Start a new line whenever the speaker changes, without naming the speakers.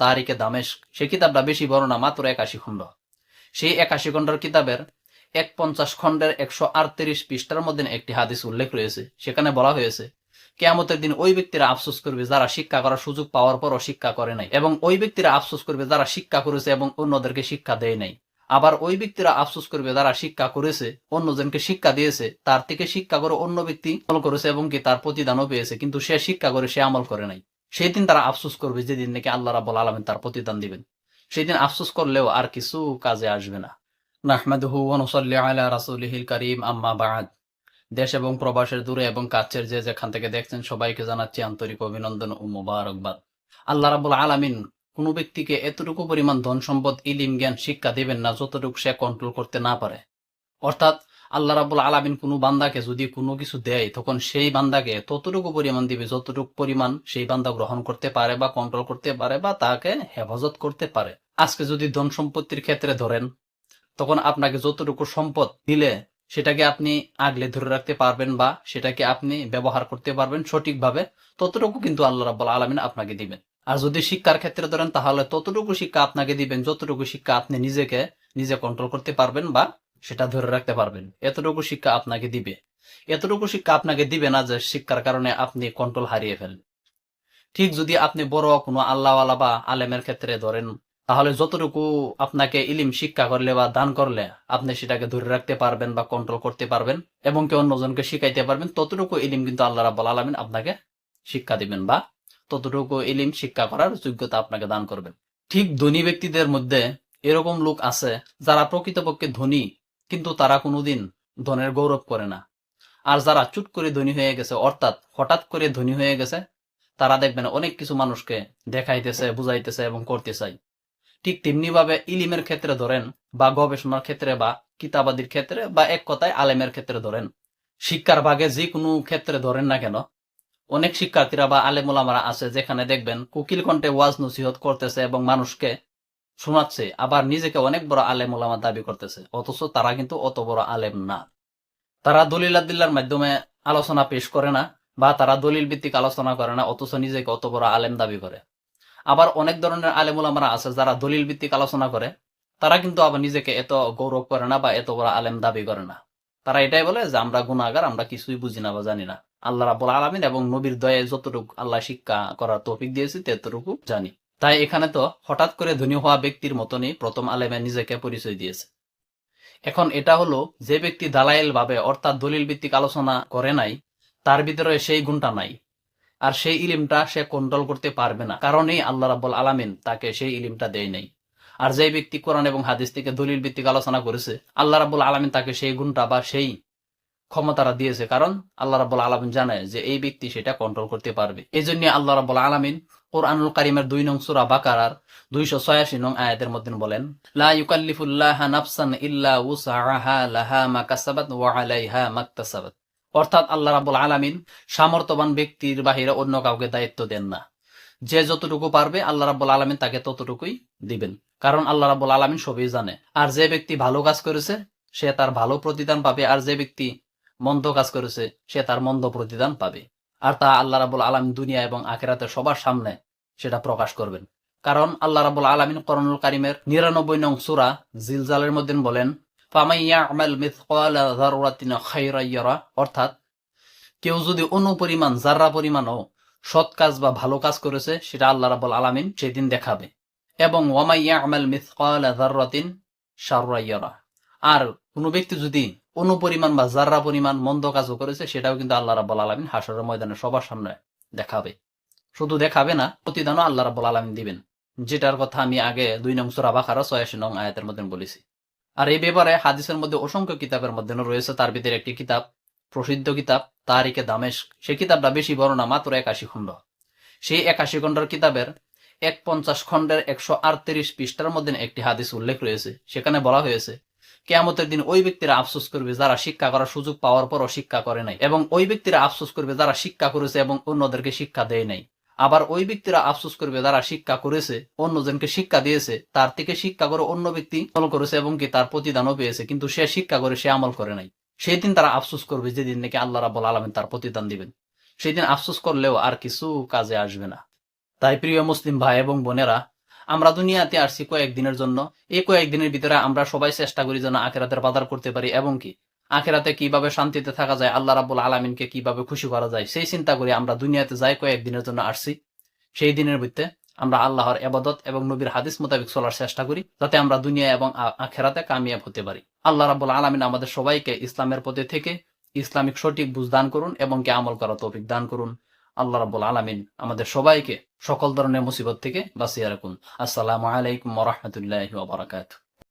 তারিকে দামেশ, সেই কিতাবটা বেশি বড় না, মাত্র একাশি খণ্ড। সেই একাশি খণ্ডের কিতাবের এক পঞ্চাশ খণ্ডের একশো আটত্রিশ পৃষ্ঠার মধ্যে একটি হাদিস উল্লেখ রয়েছে। সেখানে বলা হয়েছে, কেয়ামতের দিন ওই ব্যক্তিরা আফসোস করবে যারা শিক্ষা করার সুযোগ পাওয়ার পরও শিক্ষা করে নাই এবং ওই ব্যক্তিরা আফসোস করবে যারা শিক্ষা করেছে এবং অন্যদেরকে শিক্ষা দেয় নাই। আবার ওই ব্যক্তিরা আফসোস করবে যারা শিক্ষা করেছে, অন্যজনকে শিক্ষা দিয়েছে, তার থেকে শিক্ষা করে অন্য ব্যক্তি আমল করেছে এবং কি তার প্রতিদানও পেয়েছে, কিন্তু সে শিক্ষা করে সে আমল করে নাই। সেই দিন তারা আফসোস করবে, যেদিন নাকি আল্লাহ রাবুল আলমেন তার প্রতিদান দিবেন। সেই দিন আফসোস করলেও আর কিছু কাজে আসবে না। দেশ এবং প্রবাসের দূরে এবং কাছের যে যেখান থেকে দেখছেন, সবাইকে জানাচ্ছি আন্তরিক অভিনন্দন ও মোবারকবাদ। আল্লাহ রাবুল আলামিন কোনো ব্যক্তিকে এতটুকু পরিমাণ ধন সম্পদ, ইলিম, জ্ঞান, শিক্ষা দিবেন না, যতটুকু সে কন্ট্রোল করতে না পারে। অর্থাৎ আল্লাহ রাবুল আলামিন কোনো বান্দাকে যদি কোনো কিছু দেয়, তখন সেই বান্দাকে ততটুকু পরিমাণ দিবে যতটুকু পরিমাণ সেই বান্দা গ্রহণ করতে পারে বা কন্ট্রোল করতে পারে বা তাকে হেফাজত করতে পারে। আজকে যদি ধন সম্পত্তির ক্ষেত্রে ধরেন, তখন আপনাকে যতটুকু সম্পদ দিলে সেটাকে আপনি আগলে ধরে রাখতে পারবেন বা সেটাকে আপনি ব্যবহার করতে পারবেন সঠিকভাবে, ততটুকু কিন্তু আল্লাহ রাব্বুল আলমিন আপনাকে দিবেন। আর যদি শিক্ষার ক্ষেত্রে ধরেন, তাহলে ততটুকু শিক্ষা আপনাকে দিবেন যতটুকু শিক্ষা আপনি নিজেকে নিজে কন্ট্রোল করতে পারবেন বা সেটা ধরে রাখতে পারবেন। এতটুকু শিক্ষা আপনাকে দিবে। এতটুকু শিক্ষা আপনাকে দিবে না যে শিক্ষার কারণে আপনি কন্ট্রোল হারিয়ে ফেলেন। ঠিক যদি আপনি বড় কোনো আল্লাহওয়ালা বা আলেমের ক্ষেত্রে ধরেন, তাহলে যতটুকু আপনাকে ইলিম, শিক্ষা করলে বা দান করলে আপনি সেটাকে ধরে রাখতে পারবেন বা কন্ট্রোল করতে পারবেন এবং কি অন্যজনকে শিখাইতে পারবেন, ততটুকু ইলিম কিন্তু আল্লাহ রাব্বুল আলামিন আপনাকে শিক্ষা দিবেন বা ততটুকু ইলিম, শিক্ষা করার যোগ্যতা আপনাকে দান করবেন। ঠিক ধনী ব্যক্তিদের মধ্যে এরকম লোক আছে যারা প্রকৃতপক্ষে ধনী কিন্তু তারা কোনোদিন ধনের গৌরব করে না। আর যারা চুট করে ধনী হয়ে গেছে, অর্থাৎ হঠাৎ করে ধনী হয়ে গেছে, তারা দেখবেন অনেক কিছু মানুষকে দেখাইতেছে, বুঝাইতেছে এবং করতে চাই ঠিক তেমনি ভাবে ইলিমের ক্ষেত্রে ধরেন বা গবেষণার ক্ষেত্রে বা কিতাবাদির ক্ষেত্রে বা এক কথায় আলেমের ক্ষেত্রে ধরেন, শিক্ষার ভাগে যে কোনো ক্ষেত্রে ধরেন না কেন, অনেক শিক্ষার্থীরা বা আলেমুলামারা আছে যেখানে দেখবেন কুকিল কণ্ঠে ওয়াজ নসিহত করতেছে এবং মানুষকে শোনাচ্ছে, আবার নিজেকে অনেক বড় আলেম ওলামা দাবি করতেছে। অথচ তারা কিন্তু অত বড় আলেম না। তারা দলিল আদিল্লার মাধ্যমে আলোচনা পেশ করে না, বা তারা দলিল ভিত্তিক আলোচনা করে না, অথচ নিজেকে অত বড় আলেম দাবি করে। আবার অনেক ধরনের আলেমুল আমরা আছে যারা দলিল ভিত্তিক আলোচনা করে, তারা কিন্তু আবার নিজেকে এত গৌরব করে না, বা এত বড় আলেম দাবি করে না। তারা এটাই বলে যে, আমরা গুণাগার আমরা কিছুই বুঝি না বা জানি না। আল্লাহ রাবুল আলমিন এবং নবীর দয়ে যতটুকু আল্লাহ শিক্ষা করার তৌফিক দিয়েছি, ততটুকু জানি। তাই এখানে তো হঠাৎ করে ধনী হওয়া ব্যক্তির মতনই প্রথম আলেমে নিজেকে পরিচয় দিয়েছে। এখন এটা হলো যে ব্যক্তি দালাইল ভাবে অর্থাৎ দলিল ভিত্তিক আলোচনা করে নাই, তার ভিতরে সেই গুণটা নাই। আর সেই ইলিমটা সে কন্ট্রোল করতে পারবে না, কারণেই আল্লাহ রাব্বুল আলামিন তাকে সেই ইলিমটা দেয় নাই। আর যে ব্যক্তি কোরআন এবং হাদিস থেকে দলিল ভিত্তিক আলোচনা করেছে, আল্লাহ রাব্বুল আলামিন তাকে সেই গুণটা বা সেই ক্ষমতাটা দিয়েছে। কারণ আল্লাহ রাব্বুল আলামিন জানে যে এই ব্যক্তি সেটা কন্ট্রোল করতে পারবে। এই জন্য আল্লাহ রাব্বুল আলামিন কোরআনুল কারিমের দুই নং সুরা বাকারার দুইশো ছয়াশি নং আয়াতের মধ্যে বলেন অর্থাৎ আল্লাহ রাবুল আলামিন সামর্থ্যবান ব্যক্তির বাহিরে অন্য কাউকে দায়িত্ব দেন না। যে যতটুকু পারবে আল্লাহ রাবুল আলমিন তাকে ততটুকুই দিবেন। কারণ আল্লাহ রাবুল আলমিন সবই জানে। আর যে ব্যক্তি ভালো কাজ করেছে, সে তার ভালো প্রতিদান পাবে। আর যে ব্যক্তি মন্দ কাজ করেছে, সে তার মন্দ প্রতিদান পাবে। আর তা আল্লাহ রাবুল আলমিন দুনিয়া এবং আখেরাতে সবার সামনে সেটা প্রকাশ করবেন। কারণ আল্লাহ রাবুল আলমিন করণুল কারিমের নিরানব্বই নং সুরা জিলজালের মধ্যে বলেন অর্থাৎ কেউ যদি অনুপরিমাণ জাররা পরিমাণও সৎ কাজ বা ভালো কাজ করেছে, সেটা আল্লাহ রাবুল আলামিন সেদিন দেখাবে। এবং ওয়ামাইয়া আমাল মিসকাল জাররাতিন শাররাইয়ারা আর কোনো ব্যক্তি যদি অনুপরিমাণ বা জাররা পরিমাণ মন্দ কাজও করেছে, সেটাও কিন্তু আল্লাহ রাবুল আলমিন হাসরের ময়দানে সবার সামনে দেখাবে। শুধু দেখাবে না, প্রতিদানও আল্লাহ রাবুল আলমিন দিবেন। যেটার কথা আমি আগে দুই নং সুরা বাখারা ছয়াশি নং আয়াতের মধ্যে বলেছি। আর এই ব্যাপারে হাদিসের মধ্যে অসংখ্য কিতাবের মধ্যে রয়েছে, তার ভিতরে একটি কিতাব, প্রসিদ্ধ কিতাব তারিকে দামেশ সেই কিতাবটা বেশি বড় না, মাত্র একাশি খণ্ড। সেই একাশি খণ্ডের কিতাবের এক পঞ্চাশ খণ্ডের একশো আটত্রিশ পৃষ্ঠার মধ্যে একটি হাদিস উল্লেখ রয়েছে, সেখানে বলা হয়েছে কেয়ামতের দিন ওই ব্যক্তিরা আফসোস করবে যারা শিক্ষা করার সুযোগ পাওয়ার পরও শিক্ষা করে নাই। এবং ওই ব্যক্তিরা আফসোস করবে যারা শিক্ষা করেছে এবং অন্যদেরকে শিক্ষা দেয় নাই। আবার ওই ব্যক্তিরা আফসোস করবে যারা শিক্ষা করেছে, অন্যজনকে শিক্ষা দিয়েছে, তার থেকে শিক্ষা করে অন্য ব্যক্তি আমল করেছে এবং কি তার প্রতিদানও পেয়েছে, কিন্তু সে শিক্ষা করে সে আমল করে নাই। সেই দিন তারা আফসোস করবে যেদিন নাকি আল্লাহ রাবুল আলমিন তার প্রতিদান দিবেন। সেই দিন আফসোস করলেও আর কিছু কাজে আসবে না। তাই প্রিয় মুসলিম ভাই এবং বোনেরা আমরা দুনিয়াতে আসছি কয়েকদিনের জন্য। এই কয়েকদিনের ভিতরে আমরা সবাই চেষ্টা করি যেন আখেরাতের বাজার করতে পারি এবং কি? আখেরাতে কীভাবে শান্তিতে থাকা যায়, আল্লাহ রাবুল আলমিনকে কীভাবে খুশি করা যায়, সেই চিন্তা করি আমরা দুনিয়াতে যাই কয়েকদিনের জন্য আসছি। সেই দিনের ভিত্তে আমরা আল্লাহর এবাদত এবং নবীর হাদিস মোতাবেক চলার চেষ্টা করি, যাতে আমরা দুনিয়া এবং আখেরাতে কামিয়াব হতে পারি। আল্লাহ রাবুল আলমিন আমাদের সবাইকে ইসলামের পথে থেকে ইসলামিক সঠিক বুঝ দান করুন এবং কি আমল করা তৌফিক দান করুন। আল্লাহ রাবুল আলমিন আমাদের সবাইকে সকল ধরনের মুসিবত থেকে বাঁচিয়ে রাখুন। আসসালামু আলাইকুম রহমতুল্লাহ বারাকাতু